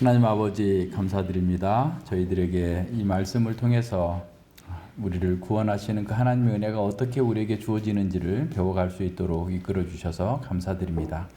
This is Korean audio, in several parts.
하나님 아버지 감사드립니다. 저희들에게 이 말씀을 통해서 우리를 구원하시는 그 하나님의 은혜가 어떻게 우리에게 주어지는지를 배워갈 수 있도록 이끌어 주셔서 감사드립니다.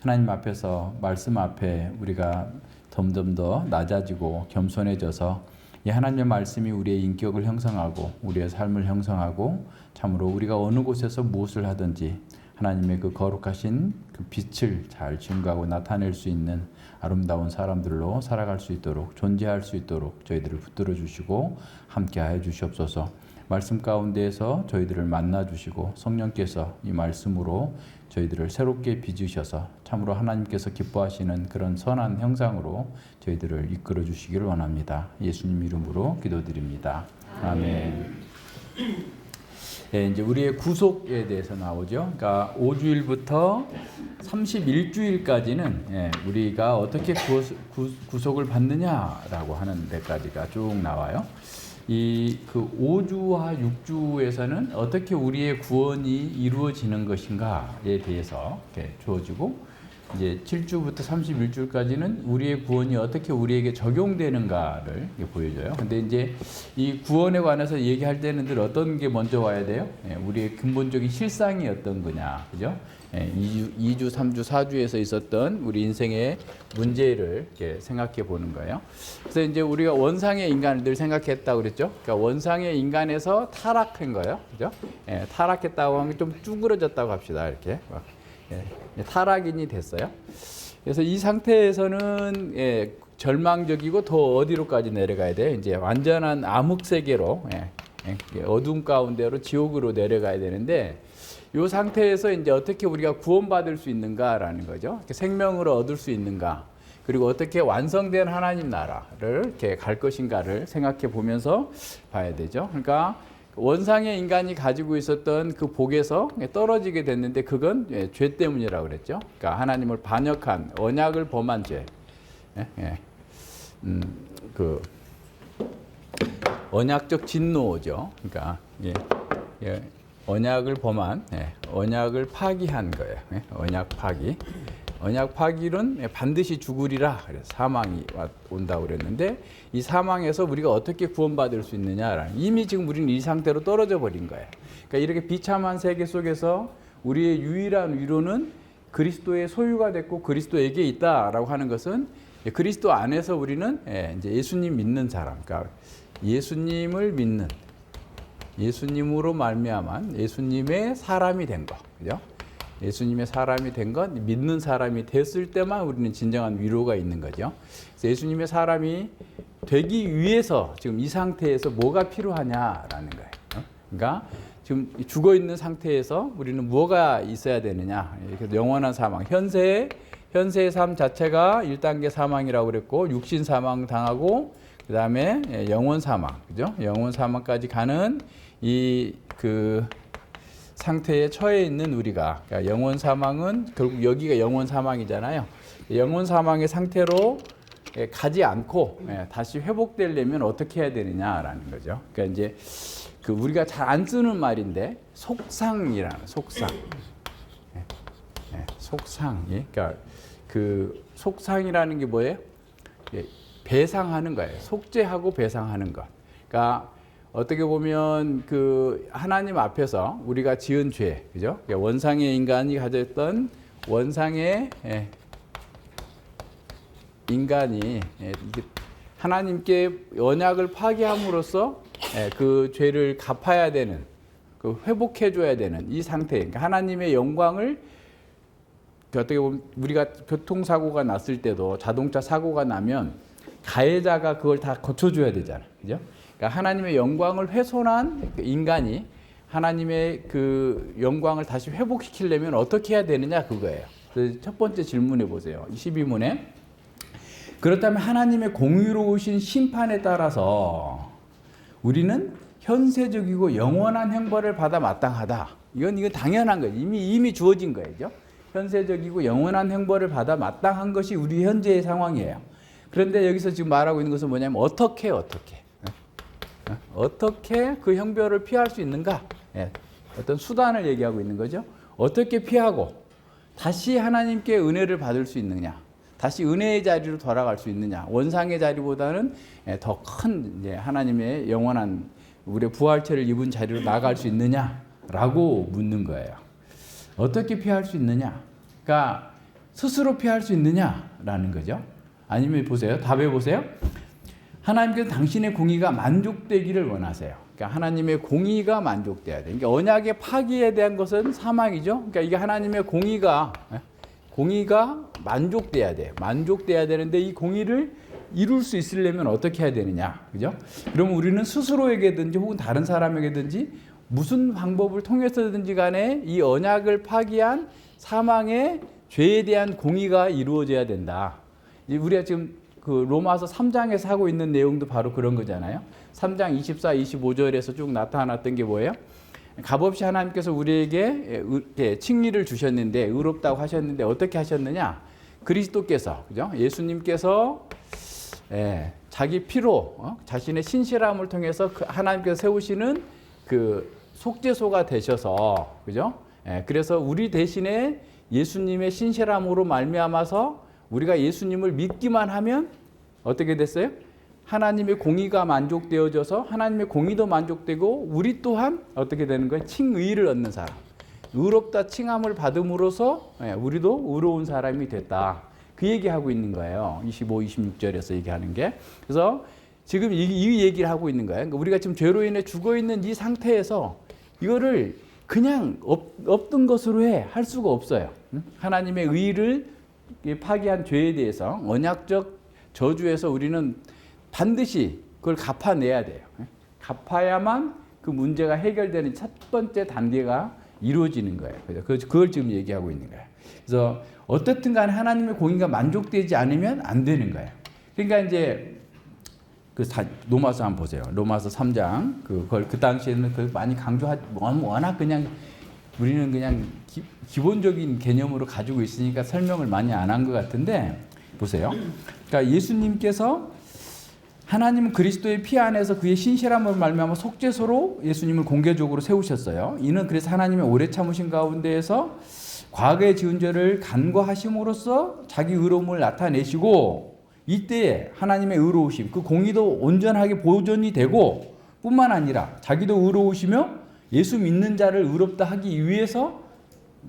하나님 앞에서 말씀 앞에 우리가 점점 더 낮아지고 겸손해져서 이 하나님의 말씀이 우리의 인격을 형성하고 우리의 삶을 형성하고 참으로 우리가 어느 곳에서 무엇을 하든지 하나님의 그 거룩하신 그 빛을 잘 증거하고 나타낼 수 있는 아름다운 사람들로 살아갈 수 있도록 존재할 수 있도록 저희들을 붙들어 주시고 함께하여 주시옵소서. 말씀 가운데에서 저희들을 만나 주시고 성령께서 이 말씀으로 저희들을 새롭게 빚으셔서 참으로 하나님께서 기뻐하시는 그런 선한 형상으로 저희들을 이끌어 주시기를 원합니다. 예수님 이름으로 기도드립니다. 아멘. 예, 이제 우리의 구속에 대해서 나오죠. 그러니까 5주일부터 31주일까지는 예, 우리가 어떻게 구, 구속 을 받느냐라고 하는 데까지가 쭉 나와요. 이 그 5주와 6주에서는 어떻게 우리의 구원이 이루어지는 것인가에 대해서 이렇게 주어지고 이제 7주부터 31주까지는 우리의 구원이 어떻게 우리에게 적용되는가를 보여줘요. 근데 이제 이 구원에 관해서 얘기할 때는 늘 어떤 게 먼저 와야 돼요? 예, 우리의 근본적인 실상이 어떤 거냐. 그죠? 예, 2주, 2주, 3주, 4주에서 있었던 우리 인생의 문제를 생각해 보는 거예요. 그래서 이제 우리가 원상의 인간을 늘 생각했다고 그랬죠? 그러니까 원상의 인간에서 타락한 거예요. 그죠? 예, 타락했다고 하면 좀 쭈그러졌다고 합시다. 이렇게. 예, 타락인이 됐어요. 그래서 이 상태에서는 예, 절망적이고 더 어디로까지 내려가야 돼요? 이제 완전한 암흑 세계로 예, 예, 어둠 가운데로 지옥으로 내려가야 되는데 이 상태에서 이제 어떻게 우리가 구원받을 수 있는가라는 거죠. 생명을 얻을 수 있는가. 그리고 어떻게 완성된 하나님 나라를 이렇게 갈 것인가를 생각해 보면서 봐야 되죠. 그러니까 원상의 인간이 가지고 있었던 그 복에서 떨어지게 됐는데 그건 예, 죄 때문이라고 그랬죠. 그러니까 하나님을 반역한 언약을 범한 죄. 예, 예. 음, 그 언약적 진노죠. 그러니까 예, 예, 언약을 범한 예, 언약을 파기한 거예요. 예, 언약 파기. 언약 파기는 반드시 죽으리라 사망이 온다고 그랬는데 이 사망에서 우리가 어떻게 구원받을 수 있느냐 이미 지금 우리는 이 상태로 떨어져 버린 거예요. 그러니까 이렇게 비참한 세계 속에서 우리의 유일한 위로는 그리스도의 소유가 됐고 그리스도에게 있다라고 하는 것은 그리스도 안에서 우리는 예, 이제 예수님 믿는 사람, 그러니까 예수님을 믿는 예수님으로 말미암은 예수님의 사람이 된 거, 그죠? 예수님의 사람이 된 건 믿는 사람이 됐을 때만 우리는 진정한 위로가 있는 거죠. 그래서 예수님의 사람이 되기 위해서 지금 이 상태에서 뭐가 필요하냐라는 거예요. 어? 그러니까 지금 죽어 있는 상태에서 우리는 뭐가 있어야 되느냐. 그래서 영원한 사망. 현세 현세의 삶 자체가 1단계 사망이라고 그랬고 육신 사망 당하고 그다음에 영원 사망. 그죠? 영원 사망까지 가는 이그 상태에 처해 있는 우리가 그러니까 영원 사망은 결국 여기가 영원 사망이잖아요. 영원 사망의 상태로 예, 가지 않고 예, 다시 회복되려면 어떻게 해야 되느냐라는 거죠. 그러니까 이제 그 우리가 잘 안 쓰는 말인데 속상이라는 속상. 예, 속상이 그러니까 그 속상이라는 게 뭐예요? 배상하는 거예요. 속죄하고 배상하는 것. 그러니까 어떻게 보면 그 하나님 앞에서 우리가 지은 죄, 그죠? 원상의 인간이 가졌던 원상의 예, 인간이 예, 하나님께 언약을 파기함으로써 예, 그 죄를 갚아야 되는, 그 회복해줘야 되는 이 상태, 그러니까 하나님의 영광을 어떻게 보면 우리가 교통사고가 났을 때도 자동차 사고가 나면 가해자가 그걸 다 거쳐줘야 되잖아, 그죠? 그러니까 하나님의 영광을 훼손한 그 인간이 하나님의 그 영광을 다시 회복시키려면 어떻게 해야 되느냐 그거예요. 첫 번째 질문해 보세요. 12문에 그렇다면 하나님의 공의로우신 심판에 따라서 우리는 현세적이고 영원한 형벌을 받아 마땅하다. 이건 이건 당연한 거예요. 이미 이미 주어진 거예요. 현세적이고 영원한 형벌을 받아 마땅한 것이 우리 현재의 상황이에요. 그런데 여기서 지금 말하고 있는 것은 뭐냐면 어떻게 어떻게 어떻게 그 형벌을 피할 수 있는가? 예, 어떤 수단을 얘기하고 있는 거죠. 어떻게 피하고 다시 하나님께 은혜를 받을 수 있느냐? 다시 은혜의 자리로 돌아갈 수 있느냐? 원상의 자리보다는 더 큰 하나님의 영원한 우리의 부활체를 입은 자리로 나갈 수 있느냐라고 묻는 거예요. 어떻게 피할 수 있느냐? 그러니까 스스로 피할 수 있느냐라는 거죠. 아니면 보세요. 답해 보세요. 하나님께서 당신의 공의가 만족되기를 원하세요. 그러니까 하나님의 공의가 만족돼야 돼. 그러니까 언약의 파기에 대한 것은 사망이죠. 그러니까 이게 하나님의 공의가 예? 공의가 만족돼야 돼. 만족돼야 되는데 이 공의를 이룰 수 있으려면 어떻게 해야 되느냐, 그죠? 그러면 우리는 스스로에게든지 혹은 다른 사람에게든지 무슨 방법을 통해서든지 간에 이 언약을 파기한 사망의 죄에 대한 공의가 이루어져야 된다. 우리가 지금 그 로마서 3장에서 하고 있는 내용도 바로 그런 거잖아요. 3장 24, 25절에서 쭉 나타났던 게 뭐예요? 값없이 하나님께서 우리에게 칭의를 주셨는데 의롭다고 하셨는데 어떻게 하셨느냐? 그리스도께서 그죠? 예수님께서 예, 자기 피로 어? 자신의 신실함을 통해서 그 하나님께서 세우시는 그 속죄소가 되셔서 그죠? 예, 그래서 우리 대신에 예수님의 신실함으로 말미암아서 우리가 예수님을 믿기만 하면 어떻게 됐어요? 하나님의 공의가 만족되어져서 하나님의 공의도 만족되고 우리 또한 어떻게 되는 거예요? 칭의를 얻는 사람. 의롭다 칭함을 받음으로써 예, 우리도 의로운 사람이 됐다. 그 얘기하고 있는 거예요. 25, 26절에서 얘기하는 게. 그래서 지금 이, 이 얘기를 하고 있는 거예요. 그러니까 우리가 지금 죄로 인해 죽어 있는 이 상태에서 이거를 그냥 없, 없던 것으로 해 할 수가 없어요. 하나님의 의를 파기한 죄에 대해서 언약적 저주에서 우리는 반드시 그걸 갚아내야 돼요. 갚아야만 그 문제가 해결되는 첫 번째 단계가 이루어지는 거예요. 그래서 그걸 지금 얘기하고 있는 거예요. 그래서 어떻든 간에 하나님의 공의가 만족되지 않으면 안 되는 거예요. 그러니까 이제 그 로마서 한번 보세요. 로마서 3장 그걸 그 당시에는 그 많이 강조하 워낙 그냥 우리는 그냥 기, 본적인 개념으로 가지고 있으니까 설명을 많이 안 한 것 같은데 보세요. 그러니까 예수님께서 하나님 그리스도의 피 안에서 그의 신실함을 말미암아 속죄소로 예수님을 공개적으로 세우셨어요. 이는 그래서 하나님의 오래 참으신 가운데에서 과거의 지은 죄를 간과하심으로써 자기 의로움을 나타내시고 이때에 하나님의 의로우심, 그 공의도 온전하게 보존이 되고 뿐만 아니라 자기도 의로우시며 예수 믿는 자를 의롭다 하기 위해서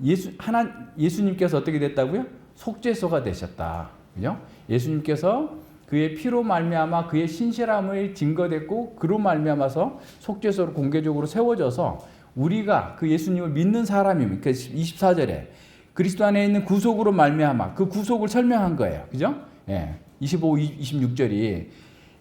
예수 하나 예수님께서 어떻게 됐다고요? 속죄소가 되셨다. 그죠? 예수님께서 그의 피로 말미암아 그의 신실함을 증거됐고 그로 말미암아서 속죄소로 공개적으로 세워져서 우리가 그 예수님을 믿는 사람이면 그 24절에 그리스도 안에 있는 구속으로 말미암아 그 구속을 설명한 거예요. 그죠? 예. 25, 26절이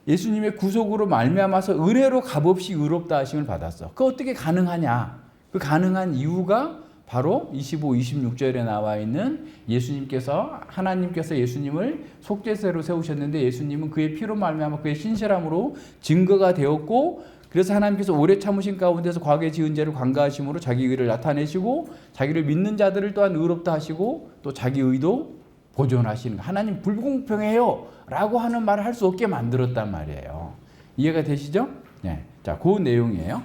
예수님의 구속으로 말미암아서 은혜로 값없이 의롭다 하심을 받았어. 그 어떻게 가능하냐? 그 가능한 이유가 바로 25, 26절에 나와 있는 예수님께서 하나님께서 예수님을 속죄세로 세우셨는데 예수님은 그의 피로 말미암아 그의 신실함으로 증거가 되었고 그래서 하나님께서 오래 참으신 가운데서 과거의 지은 죄를 관가하심으로 자기 의를 나타내시고 자기를 믿는 자들을 또한 의롭다 하시고 또 자기 의도 보존하시는 하나님 불공평해요 라고 하는 말을 할 수 없게 만들었단 말이에요. 이해가 되시죠? 네. 자, 그 내용이에요.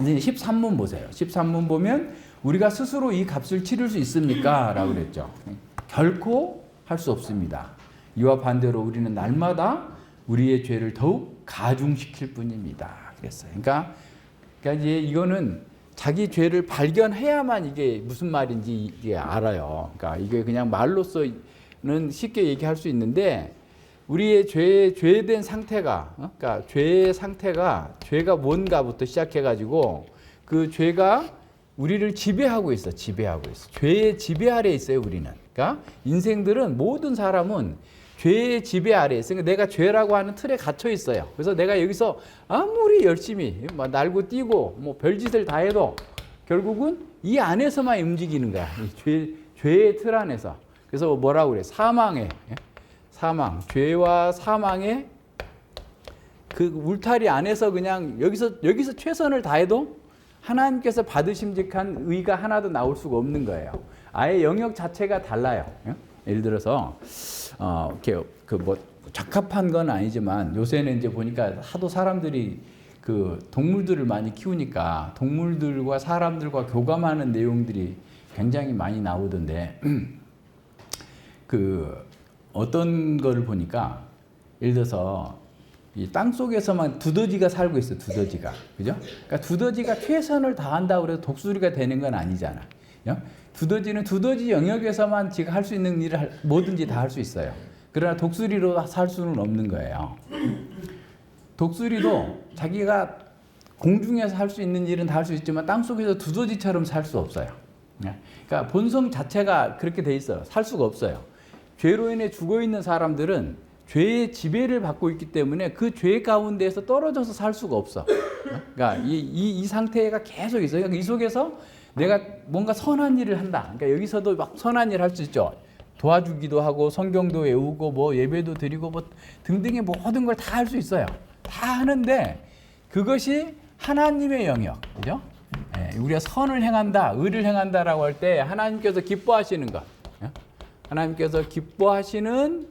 이제 13문 보세요. 13문 보면 우리가 스스로 이 값을 치를 수 있습니까? 라고 그랬죠. 결코 할 수 없습니다. 이와 반대로 우리는 날마다 우리의 죄를 더욱 가중시킬 뿐입니다. 그랬어요. 그러니까, 그러니까 이제 이거는 자기 죄를 발견해야만 이게 무슨 말인지 이게 알아요. 그러니까 이게 그냥 말로서 는 쉽게 얘기할 수 있는데 우리의 죄 죄된 상태가 어? 그러니까 죄의 상태가 죄가 뭔가부터 시작해 가지고 그 죄가 우리를 지배하고 있어. 지배하고 있어. 죄의 지배 아래 있어요, 우리는. 그러니까 인생들은 모든 사람은 죄의 지배 아래 있으니까 내가 죄라고 하는 틀에 갇혀 있어요. 그래서 내가 여기서 아무리 열심히 뭐 날고 뛰고 뭐 별짓을 다 해도 결국은 이 안에서만 움직이는 거야. 죄, 죄의 틀 안에서. 그래서 뭐라고 그래? 사망의 예? 사망, 죄와 사망의 그 울타리 안에서 그냥 여기서 여기서 최선을 다해도 하나님께서 받으심직한 의가 하나도 나올 수가 없는 거예요. 아예 영역 자체가 달라요. 예? 예를 들어서 어, 이렇게 그뭐 적합한 건 아니지만 요새는 이제 보니까 하도 사람들이 그 동물들을 많이 키우니까 동물들과 사람들과 교감하는 내용들이 굉장히 많이 나오던데 그 어떤 거를 보니까 예를 들어서 이 땅 속에서만 두더지가 살고 있어 두더지가 그죠? 그러니까 두더지가 최선을 다한다고 해서 독수리가 되는 건 아니잖아. 요? 두더지는 두더지 영역에서만 지가 할 수 있는 일을 할- 뭐든지 다 할 수 있어요. 그러나 독수리로 살 수는 없는 거예요. 독수리도 자기가 공중에서 할 수 있는 일은 다 할 수 있지만 땅 속에서 두더지처럼 살 수 없어요. 예. 그러니까 본성 자체가 그렇게 돼 있어요. 살 수가 없어요. 죄로 인해 죽어 있는 사람들은 죄의 지배를 받고 있기 때문에 그 죄 가운데에서 떨어져서 살 수가 없어. 그러니까 이, 이, 이 상태가 계속 있어요. 그러니까 이 속에서 내가 뭔가 선한 일을 한다. 그러니까 여기서도 막 선한 일할수 있죠. 도와주기도 하고 성경도 외우고 뭐 예배도 드리고 뭐 등등의 모든 걸 다 할 수 있어요. 다 하는데 그것이 하나님의 영역, 그죠? 예, 우리가 선을 행한다, 의를 행한다라고 할 때 하나님께서 기뻐하시는 것, 예? 하나님께서 기뻐하시는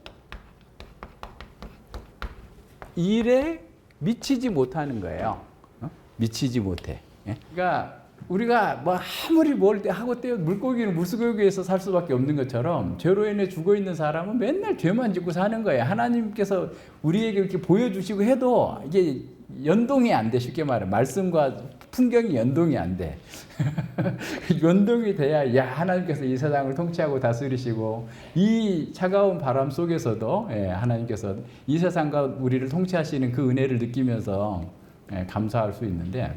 일에 미치지 못하는 거예요. 어? 미치지 못해. 예? 그러니까 우리가 뭐 아무리 뭘 하고 떼어 물고기는 물속에서 살 수밖에 없는 것처럼 죄로 인해 죽어 있는 사람은 맨날 죄만 짓고 사는 거예요. 하나님께서 우리에게 이렇게 보여주시고 해도 이게 연동이 안 돼. 쉽게 말해 말씀과 풍경이 연동이 안 돼. 연동이 돼야 야 하나님께서 이 세상을 통치하고 다스리시고 이 차가운 바람 속에서도 예, 하나님께서 이 세상과 우리를 통치하시는 그 은혜를 느끼면서 예, 감사할 수 있는데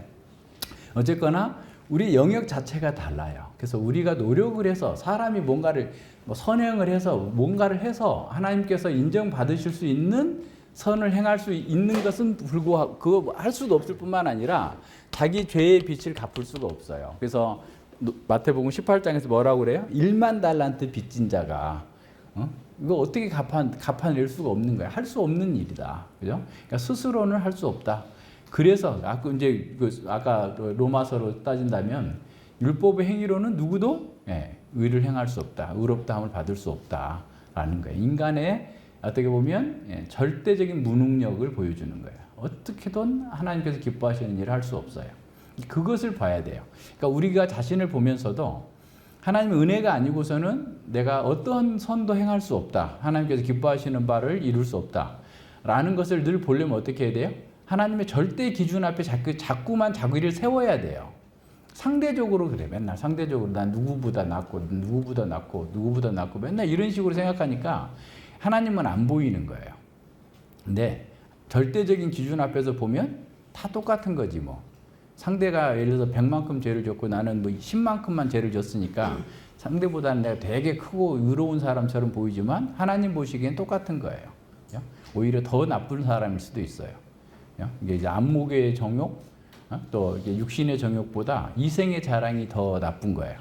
어쨌거나 우리 영역 자체가 달라요. 그래서 우리가 노력을 해서 사람이 뭔가를 뭐 선행을 해서 뭔가를 해서 하나님께서 인정받으실 수 있는 선을 행할 수 있는 것은 불구하고 그거 할 수도 없을 뿐만 아니라 자기 죄의 빚을 갚을 수가 없어요. 그래서 노- 마태복음 18장에서 뭐라고 그래요? 1만 달란트 빚진 자가 어? 이거 어떻게 갚아 갚아낼 수가 없는 거야. 할 수 없는 일이다. 그죠? 그러니까 스스로는 할 수 없다. 그래서 아까 이제 그 아까 로마서로 따진다면 율법의 행위로는 누구도 예, 의를 행할 수 없다. 의롭다함을 받을 수 없다라는 거예요. 인간의 어떻게 보면 예, 절대적인 무능력을 보여주는 거예요. 어떻게든 하나님께서 기뻐하시는 일을 할 수 없어요. 그것을 봐야 돼요. 그러니까 우리가 자신을 보면서도 하나님의 은혜가 아니고서는 내가 어떤 선도 행할 수 없다. 하나님께서 기뻐하시는 바를 이룰 수 없다. 라는 것을 늘 보려면 어떻게 해야 돼요? 하나님의 절대 기준 앞에 자꾸, 자꾸만 자기를 세워야 돼요. 상대적으로 그래. 맨날 상대적으로 난 누구보다 낫고, 누구보다 낫고, 누구보다 낫고, 맨날 이런 식으로 생각하니까 하나님은 안 보이는 거예요. 근데 절대적인 기준 앞에서 보면 다 똑같은 거지 뭐. 상대가 예를 들어서 100만큼 죄를 졌고 나는 뭐 10만큼만 죄를 졌으니까 상대보다는 내가 되게 크고 의로운 사람처럼 보이지만 하나님 보시기엔 똑같은 거예요. 요? 오히려 더 나쁜 사람일 수도 있어요. 요? 이게 이제 안목의 정욕, 어? 또 육신의 정욕보다 이생의 자랑이 더 나쁜 거예요.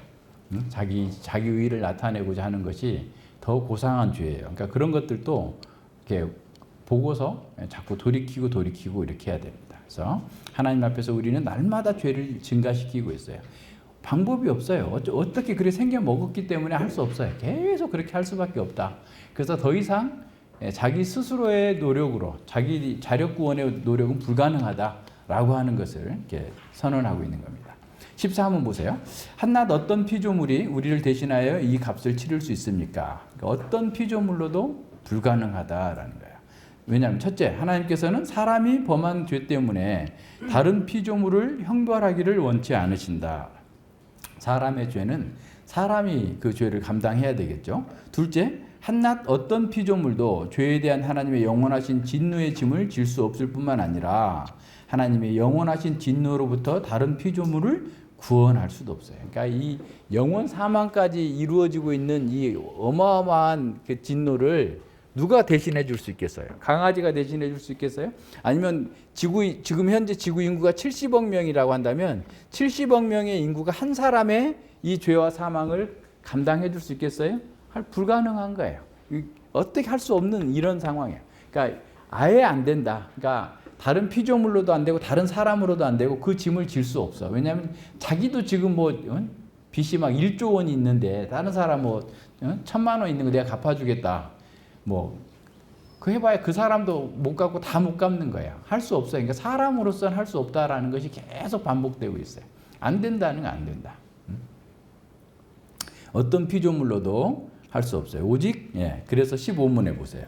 응? 자기 자기 의를 나타내고자 하는 것이 더 고상한 죄예요. 그러니까 그런 것들도 이렇게 보고서 자꾸 돌이키고 돌이키고 이렇게 해야 됩니다. 그래서 하나님 앞에서 우리는 날마다 죄를 증가시키고 있어요. 방법이 없어요. 어떻게 그래 생겨 먹었기 때문에 할 수 없어요. 계속 그렇게 할 수밖에 없다. 그래서 더 이상 예, 자기 스스로의 노력으로 자기 자력 구원의 노력은 불가능하다라고 하는 것을 이렇게 선언하고 있는 겁니다. 14문 보세요. 한낱 어떤 피조물이 우리를 대신하여 이 값을 치를 수 있습니까? 그러니까 어떤 피조물로도 불가능하다라는 거예요. 왜냐하면 첫째, 하나님께서는 사람이 범한 죄 때문에 다른 피조물을 형벌하기를 원치 않으신다. 사람의 죄는 사람이 그 죄를 감당해야 되겠죠. 둘째, 한낱 어떤 피조물도 죄에 대한 하나님의 영원하신 진노의 짐을 질 수 없을 뿐만 아니라 하나님의 영원하신 진노로부터 다른 피조물을 구원할 수도 없어요. 그러니까 이 영원 사망까지 이루어지고 있는 이 어마어마한 그 진노를 누가 대신해 줄 수 있겠어요? 강아지가 대신해 줄 수 있겠어요? 아니면 지구 지금 현재 지구 인구가 70억 명이라고 한다면 70억 명의 인구가 한 사람의 이 죄와 사망을 감당해 줄 수 있겠어요? 할 불가능한 거예요. 이- 어떻게 할 수 없는 이런 상황이에요. 그러니까 아예 안 된다. 그러니까 다른 피조물로도 안 되고 다른 사람으로도 안 되고 그 짐을 질 수 없어. 왜냐하면 자기도 지금 뭐 어? 빚이 막 1조 원이 있는데 다른 사람 뭐 어? 천만 원 있는 거 내가 갚아주겠다. 뭐, 그 해봐야 그 사람도 못 갚고 다 못 갚는 거야. 할 수 없어요. 그러니까 사람으로서는 할 수 없다라는 것이 계속 반복되고 있어요. 안 된다는 건 안 된다. 음? 어떤 피조물로도 할 수 없어요. 오직 예. 그래서 15문에 보세요.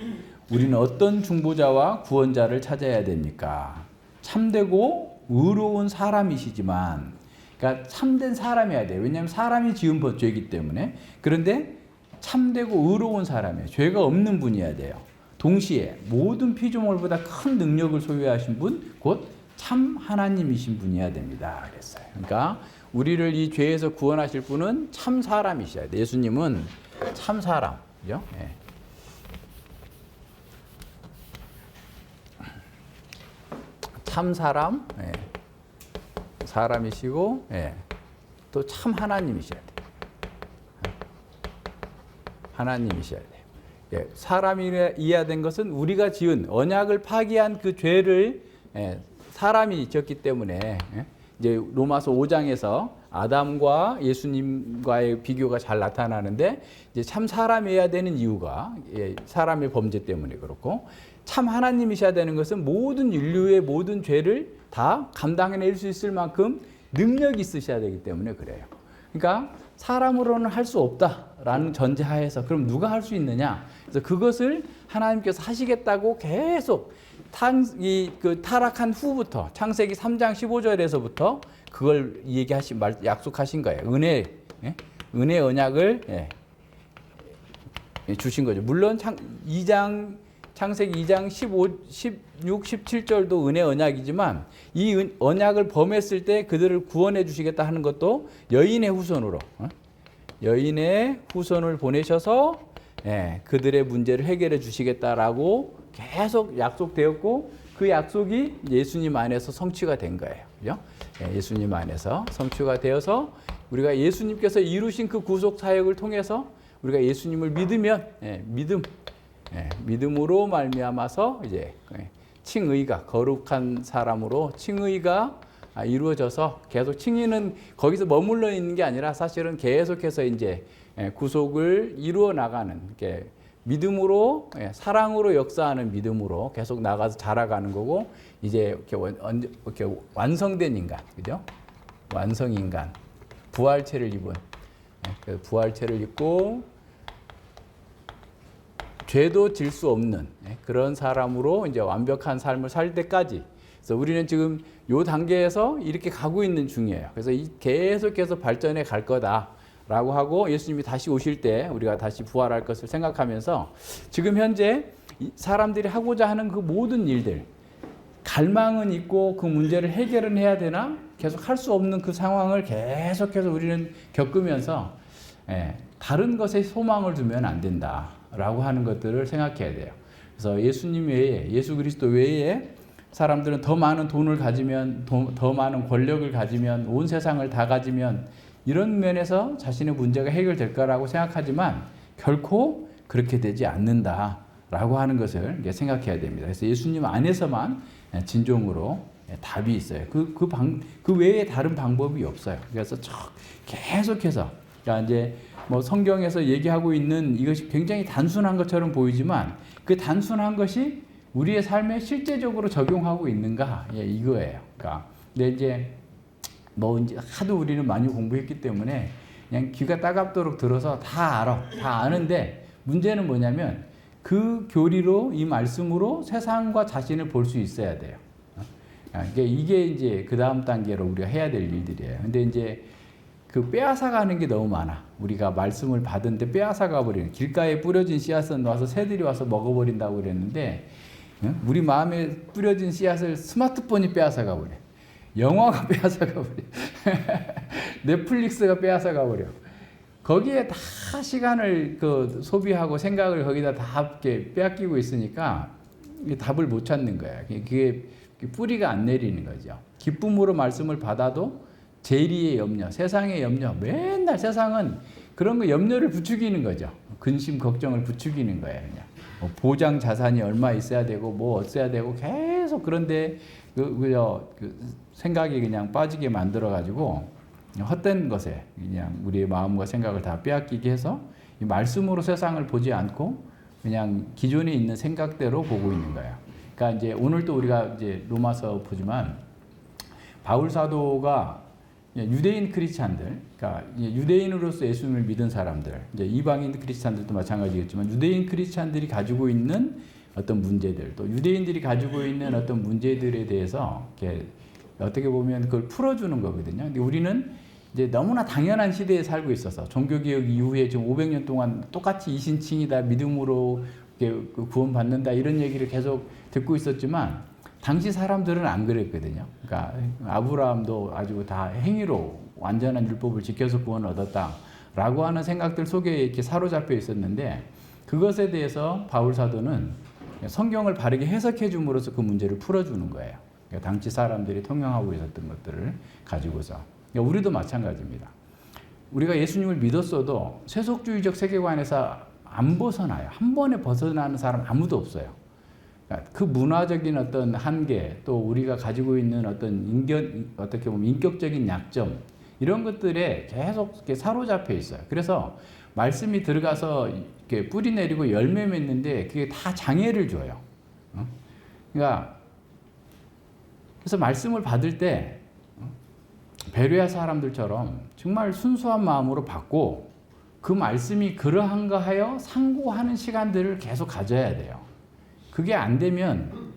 우리는 어떤 중보자와 구원자를 찾아야 됩니까? 참되고 의로운 사람이시지만 그러니까 참된 사람이어야 돼요. 왜냐하면 사람이 지은 법 죄이기 때문에 그런데 참되고 의로운 사람이에요. 죄가 없는 분이어야 돼요. 동시에 모든 피조물보다 큰 능력을 소유하신 분, 곧 참 하나님이신 분이어야 됩니다. 그랬어요. 그러니까 우리를 이 죄에서 구원하실 분은 참 사람이셔야 돼요. 예수님은 참 사람, 그죠? 예. 참 사람, 예. 사람이시고, 예. 또참 하나님이셔야 돼요. 하나님이셔야 돼요. 예, 사람이 이해된 것은 우리가 지은 언약을 파기한 그 죄를 예, 사람이 지었기 때문에 예, 이제 로마서 5장에서 아담과 예수님과의 비교가 잘 나타나는데 이제 참 사람이어야 되는 이유가 예, 사람의 범죄 때문에 그렇고 참 하나님이셔야 되는 것은 모든 인류의 모든 죄를 다 감당해낼 수 있을 만큼 능력이 있으셔야 되기 때문에 그래요. 그러니까 사람으로는 할 수 없다라는 전제하에서 그럼 누가 할 수 있느냐? 그래서 그것을 하나님께서 하시겠다고 계속 이그 타락한 후부터 창세기 3장 15절에서부터 그걸 얘기하신 말 약속하신 거예요. 은혜 예? 은혜 언약을 예. 주신 거죠. 물론 창 2장 창세기 2장 15, 16, 17절도 은혜 언약이지만 이 은, 언약을 범했을 때 그들을 구원해 주시겠다 하는 것도 여인의 후손으로 어? 여인의 후손을 보내셔서 예, 그들의 문제를 해결해 주시겠다라고 계속 약속되었고 그 약속이 예수님 안에서 성취가 된 거예요. 그죠? 예, 예수님 안에서 성취가 되어서 우리가 예수님께서 이루신 그 구속 사역을 통해서 우리가 예수님을 믿으면 예, 믿음 예, 믿음으로 말미암아서 이제 예, 칭의가 거룩한 사람으로 칭의가 아, 이루어져서 계속 칭의는 거기서 머물러 있는 게 아니라 사실은 계속해서 이제 예, 구속을 이루어 나가는 게 믿음으로 예, 사랑으로 역사하는 믿음으로 계속 나가서 자라가는 거고 이제 이렇게, 원, 이렇게 완성된 인간 그죠? 완성 인간 부활체를 입은 예, 부활체를 입고 죄도 질 수 없는 예, 그런 사람으로 이제 완벽한 삶을 살 때까지 그래서 우리는 지금 요 단계에서 이렇게 가고 있는 중이에요. 그래서 계속해서 발전해 갈 거다 라고 하고 예수님이 다시 오실 때 우리가 다시 부활할 것을 생각하면서 지금 현재 사람들이 하고자 하는 그 모든 일들 갈망은 있고 그 문제를 해결은 해야 되나 계속 할 수 없는 그 상황을 계속해서 우리는 겪으면서 예, 다른 것에 소망을 두면 안 된다라고 하는 것들을 생각해야 돼요. 그래서 예수님 외에 예수 그리스도 외에 사람들은 더 많은 돈을 가지면 더 많은 권력을 가지면 온 세상을 다 가지면 이런 면에서 자신의 문제가 해결될 거라고 생각하지만 결코 그렇게 되지 않는다라고 하는 것을 생각해야 됩니다. 그래서 예수님 안에서만 진정으로 답이 있어요. 그, 그 방, 그 외에 다른 방법이 없어요. 그래서 계속해서, 그러니까 이제 뭐 성경에서 얘기하고 있는 이것이 굉장히 단순한 것처럼 보이지만 그 단순한 것이 우리의 삶에 실제적으로 적용하고 있는가? 예, 이거예요. 그러니까 근데 이제 뭐 이제 하도 우리는 많이 공부했기 때문에 그냥 귀가 따갑도록 들어서 다 알아, 다 아는데 문제는 뭐냐면 그 교리로 이 말씀으로 세상과 자신을 볼 수 있어야 돼요. 그러니까 이게 이제 그 다음 단계로 우리가 해야 될 일들이에요. 근데 이제 그 빼앗아 가는 게 너무 많아. 우리가 말씀을 받은데 빼앗아 가 버리는 길가에 뿌려진 씨앗은 와서 새들이 와서 먹어버린다고 그랬는데 우리 마음에 뿌려진 씨앗을 스마트폰이 빼앗아 가 버려. 영화가 빼앗아가 버려. 넷플릭스가 빼앗아가 버려. 거기에 다 시간을 그 소비하고 생각을 거기다 다 이렇게 빼앗기고 있으니까 답을 못 찾는 거야. 그게 뿌리가 안 내리는 거죠. 기쁨으로 말씀을 받아도 재리의 염려, 세상의 염려, 맨날 세상은 그런 거 염려를 부추기는 거죠. 근심, 걱정을 부추기는 거예요. 그냥. 뭐 보장 자산이 얼마 있어야 되고 뭐 어써야 되고 계속 그런데 그, 그저 그 생각이 그냥 빠지게 만들어 가지고 헛된 것에 그냥 우리의 마음과 생각을 다 빼앗기게 해서 이 말씀으로 세상을 보지 않고 그냥 기존에 있는 생각대로 보고 있는 거예요. 그러니까 이제 오늘도 우리가 이제 로마서 보지만 바울 사도가 예, 유대인 크리스찬들, 그러니까 유대인으로서 예수님을 믿은 사람들, 이제 이방인 크리스찬들도 마찬가지겠지만 유대인 크리스찬들이 가지고 있는 어떤 문제들, 또 유대인들이 가지고 있는 어떤 문제들에 대해서 이렇게 어떻게 보면 그걸 풀어주는 거거든요. 근데 우리는 이제 너무나 당연한 시대에 살고 있어서 종교개혁 이후에 지금 500년 동안 똑같이 이신칭이다 믿음으로 그 구원받는다 이런 얘기를 계속 듣고 있었지만 당시 사람들은 안 그랬거든요. 그러니까 아브라함도 아주 다 행위로 완전한 율법을 지켜서 구원을 얻었다라고 하는 생각들 속에 이렇게 사로잡혀 있었는데 그것에 대해서 바울 사도는 성경을 바르게 해석해 줌으로써 그 문제를 풀어주는 거예요. 그러니까 당시 사람들이 통용하고 있었던 것들을 가지고서 그러니까 우리도 마찬가지입니다. 우리가 예수님을 믿었어도 세속주의적 세계관에서 안 벗어나요. 한 번에 벗어나는 사람 아무도 없어요. 그러니까 그 문화적인 어떤 한계 또 우리가 가지고 있는 어떤 인견 어떻게 보면 인격적인 약점 이런 것들에 계속 사로잡혀 있어요. 그래서 말씀이 들어가서 이렇게 뿌리 내리고 열매 맺는데 그게 다 장애를 줘요. 어? 그러니까 그래서 말씀을 받을 때 어? 베레아 사람들처럼 정말 순수한 마음으로 받고 그 말씀이 그러한가 하여 상고하는 시간들을 계속 가져야 돼요. 그게 안 되면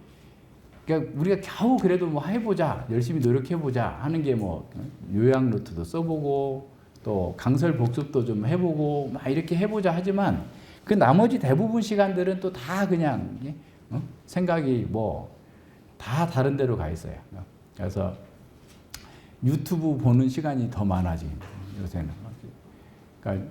그러니까 우리가 겨우 그래도 뭐 해보자 열심히 노력해보자 하는 게 뭐 요약 노트도 써보고 또 강설 복습도 좀 해보고 막 이렇게 해보자 하지만 그 나머지 대부분 시간들은 또 다 그냥 어? 생각이 뭐 다 다른 데로 가 있어요. 그래서 유튜브 보는 시간이 더 많아집니다. 요새는. 그러니까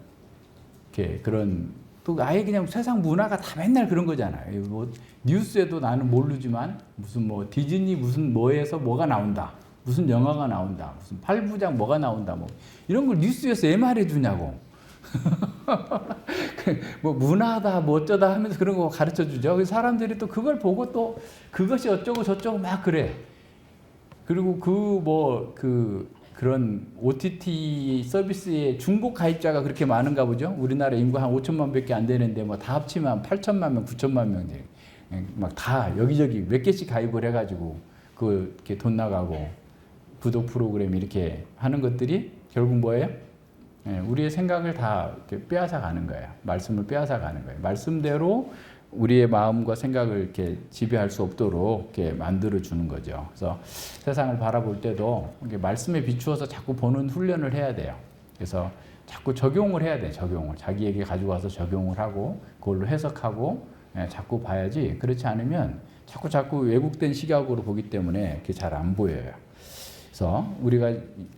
이렇게 그런 또 아예 그냥 세상 문화가 다 맨날 그런 거잖아요. 뭐 뉴스에도 나는 모르지만 무슨 뭐 디즈니 무슨 뭐에서 뭐가 나온다. 무슨 영화가 나온다. 무슨 팔부장 뭐가 나온다. 뭐 이런 걸 뉴스에서 왜 말해 주냐고. 뭐 문화다 뭐 어쩌다 하면서 그런 거 가르쳐 주죠. 그래서 사람들이 또 그걸 보고 또 그것이 어쩌고 저쩌고 막 그래. 그리고 그 뭐 그 그런 OTT 서비스의 중복 가입자가 그렇게 많은가 보죠. 우리나라 인구 한 5천만 밖에 안 되는데 뭐 다 합치면 8천만 명, 9천만 명 돼. 막다 여기저기 몇 개씩 가입을 해가지고 그 이렇게 돈 나가고 구독 프로그램 이렇게 하는 것들이 결국 뭐예요? 예, 우리의 생각을 다 빼앗아 가는 거예요. 말씀을 빼앗아 가는 거예요. 말씀대로 우리의 마음과 생각을 이렇게 지배할 수 없도록 이렇게 만들어 주는 거죠. 그래서 세상을 바라볼 때도 말씀에 비추어서 자꾸 보는 훈련을 해야 돼요. 그래서 자꾸 적용을 해야 돼. 적용을 자기에게 가지고 와서 적용을 하고 그걸로 해석하고 예, 자꾸 봐야지. 그렇지 않으면 자꾸 자꾸 왜곡된 시각으로 보기 때문에 그게 잘 안 보여요. 그래서 우리가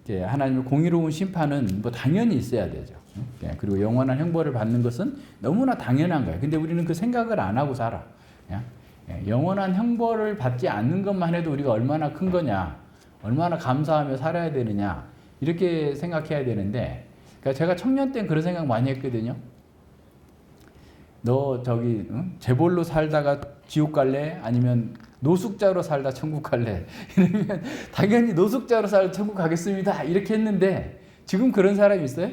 하나님의 공의로운 심판은 뭐 당연히 있어야 되죠. 예, 그리고 영원한 형벌을 받는 것은 너무나 당연한 거예요. 근데 우리는 그 생각을 안 하고 살아. 예, 예, 영원한 형벌을 받지 않는 것만 해도 우리가 얼마나 큰 거냐, 얼마나 감사하며 살아야 되느냐 이렇게 생각해야 되는데, 그러니까 제가 청년 때는 그런 생각 많이 했거든요. 너 저기 응? 재벌로 살다가 지옥 갈래? 아니면 노숙자로 살다 천국 갈래? 이러면 당연히 노숙자로 살다 천국 가겠습니다. 이렇게 했는데 지금 그런 사람이 있어요?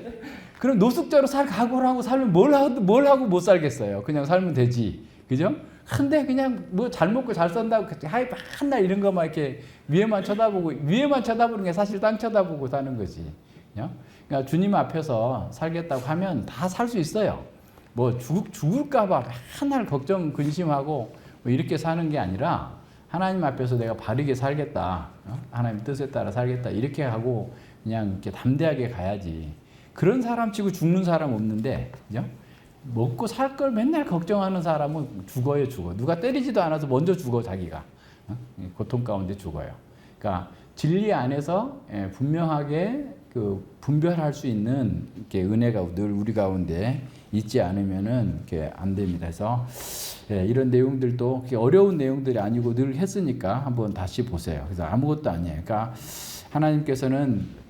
그럼 노숙자로 살 각오를 하고 살면 뭘 하고 뭘 하고 못 살겠어요. 그냥 살면 되지. 그죠? 근데 그냥 뭐 잘 먹고 잘 산다고 하이 한날 이런 거만 이렇게 위에만 쳐다보고 위에만 쳐다보는 게 사실 땅 쳐다보고 사는 거지. 그러니까 주님 앞에서 살겠다고 하면 다 살 수 있어요. 뭐 죽, 죽을까봐 맨날 걱정 근심하고 뭐 이렇게 사는 게 아니라 하나님 앞에서 내가 바르게 살겠다. 어? 하나님 뜻에 따라 살겠다. 이렇게 하고 그냥 이렇게 담대하게 가야지. 그런 사람 치고 죽는 사람 없는데, 그죠? 먹고 살 걸 맨날 걱정하는 사람은 죽어요, 죽어. 누가 때리지도 않아서 먼저 죽어, 자기가. 어? 고통 가운데 죽어요. 그러니까 진리 안에서 예, 분명하게 그 분별할 수 있는 이렇게 은혜가 늘 우리 가운데 있지 않으면은 이렇게 안 됩니다. 그래서 예, 이런 내용들도 어려운 내용들이 아니고 늘 했으니까 한번 다시 보세요. 그래서 아무것도 아니에요. 그러니까 하나님께서는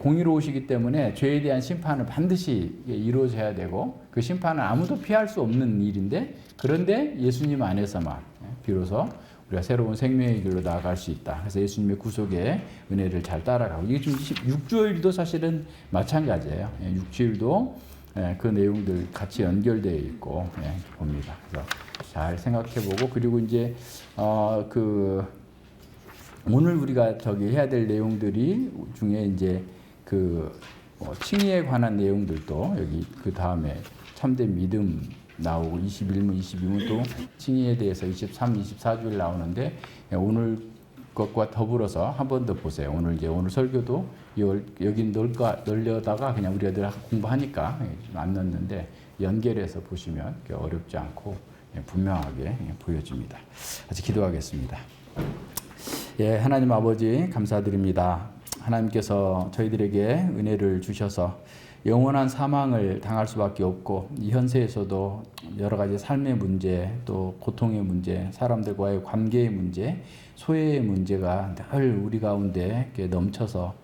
공의로우시기 때문에 죄에 대한 심판은 반드시 이루어져야 되고 그 심판은 아무도 피할 수 없는 일인데 그런데 예수님 안에서만 예, 비로소 우리가 새로운 생명의 길로 나아갈 수 있다. 그래서 예수님의 구속의 은혜를 잘 따라가고 이게 지금 육주일도 사실은 마찬가지예요. 예, 육주일도 예, 그 내용들 같이 연결되어 있고 봅니다. 그래서 잘 생각해보고 그리고 이제 어 그 오늘 우리가 저기 해야 될 내용들이 중에 이제 그 어, 칭의에 관한 내용들도 여기 그 다음에 참된 믿음 나오고 21문, 22문 또 칭의에 대해서 23, 24주일 나오는데 예, 오늘 것과 더불어서 한 번 더 보세요. 오늘 이제 오늘 설교도 열- 여기 넣을까 넣으려다가 그냥 우리 애들 공부하니까 예, 안 넣는데 연결해서 보시면 어렵지 않고 예, 분명하게 예, 보여집니다. 같이 기도하겠습니다. 예, 하나님 아버지 감사드립니다. 하나님께서 저희들에게 은혜를 주셔서 영원한 사망을 당할 수밖에 없고 이 현세에서도 여러 가지 삶의 문제 또 고통의 문제 사람들과의 관계의 문제 소외의 문제가 늘 우리 가운데 넘쳐서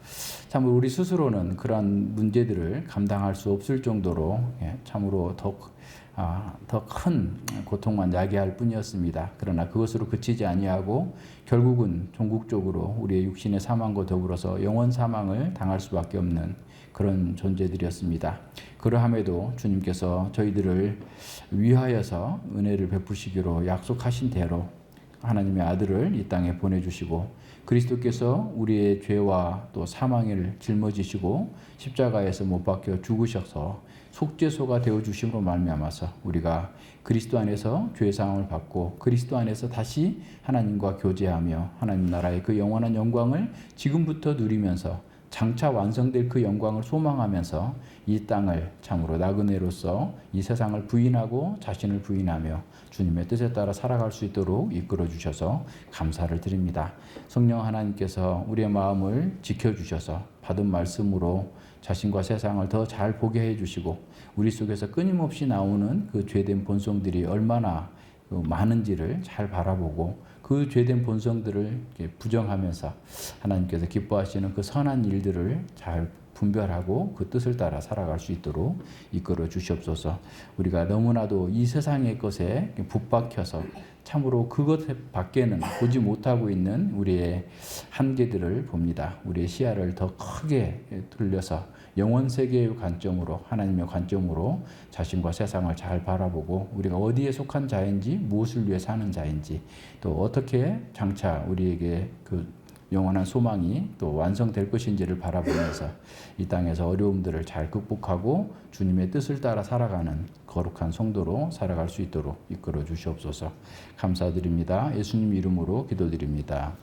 참으로 우리 스스로는 그러한 문제들을 감당할 수 없을 정도로 예, 참으로 더 아, 더 큰 고통만 야기할 뿐이었습니다. 그러나 그것으로 그치지 아니하고 결국은 종국적으로 우리의 육신의 사망과 더불어서 영원 사망을 당할 수밖에 없는 그런 존재들이었습니다. 그러함에도 주님께서 저희들을 위하여서 은혜를 베푸시기로 약속하신 대로 하나님의 아들을 이 땅에 보내주시고 그리스도께서 우리의 죄와 또 사망을 짊어지시고 십자가에서 못 박혀 죽으셔서 속죄소가 되어 주심으로 말미암아서 우리가 그리스도 안에서 죄 사함을 받고 그리스도 안에서 다시 하나님과 교제하며 하나님 나라의 그 영원한 영광을 지금부터 누리면서 장차 완성될 그 영광을 소망하면서 이 땅을 참으로 나그네로서 이 세상을 부인하고 자신을 부인하며 주님의 뜻에 따라 살아갈 수 있도록 이끌어 주셔서 감사를 드립니다. 성령 하나님께서 우리의 마음을 지켜 주셔서 받은 말씀으로 자신과 세상을 더 잘 보게 해 주시고 우리 속에서 끊임없이 나오는 그 죄된 본성들이 얼마나 그 많은지를 잘 바라보고 그 죄된 본성들을 부정하면서 하나님께서 기뻐하시는 그 선한 일들을 잘 분별하고 그 뜻을 따라 살아갈 수 있도록 이끌어 주시옵소서. 우리가 너무나도 이 세상의 것에 붙박혀서 참으로 그것 밖에는 보지 못하고 있는 우리의 한계들을 봅니다. 우리의 시야를 더 크게 돌려서 영원 세계의 관점으로 하나님의 관점으로 자신과 세상을 잘 바라보고 우리가 어디에 속한 자인지 무엇을 위해 사는 자인지 또 어떻게 장차 우리에게 그 영원한 소망이 또 완성될 것인지를 바라보면서 이 땅에서 어려움들을 잘 극복하고 주님의 뜻을 따라 살아가는 거룩한 성도로 살아갈 수 있도록 이끌어 주시옵소서. 감사드립니다. 예수님 이름으로 기도드립니다.